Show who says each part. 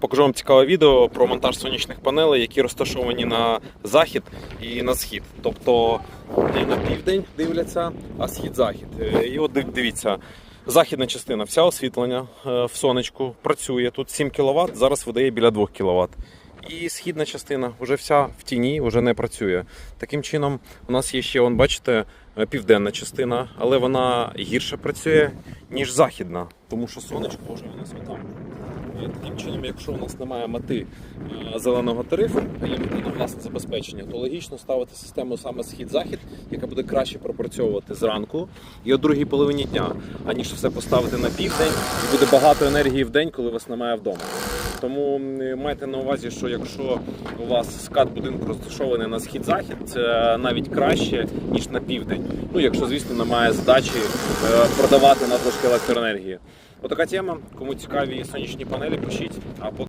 Speaker 1: Покажу вам цікаве відео про монтаж сонячних панелей, які розташовані на захід і на схід. Тобто не на південь дивляться, а схід-захід. Е, І от дивіться, західна частина, вся освітлення е, в сонечку працює. Тут 7 кВт, зараз видає біля 2 кВт. І східна частина вже вся в тіні, вже не працює. Таким чином, у нас є ще, бачите, е, південна частина, але вона гірше працює, ніж західна, тому що сонечко вже у нас отам. Таким чином, якщо у нас немає мети е, зеленого тарифу, а є мети на власне забезпечення, то логічно ставити систему саме схід-захід, яка буде краще пропрацьовувати зранку і о другій половині дня, аніж все поставити на південь, і буде багато енергії в день, коли вас немає вдома. Тому майте на увазі, що якщо у вас скат будинку розташований на схід-захід, це навіть краще ніж на південь. Ну якщо звісно немає задачі е, продавати надлишки електроенергії. Отака тема. Кому цікаві сонячні панелі, пишіть.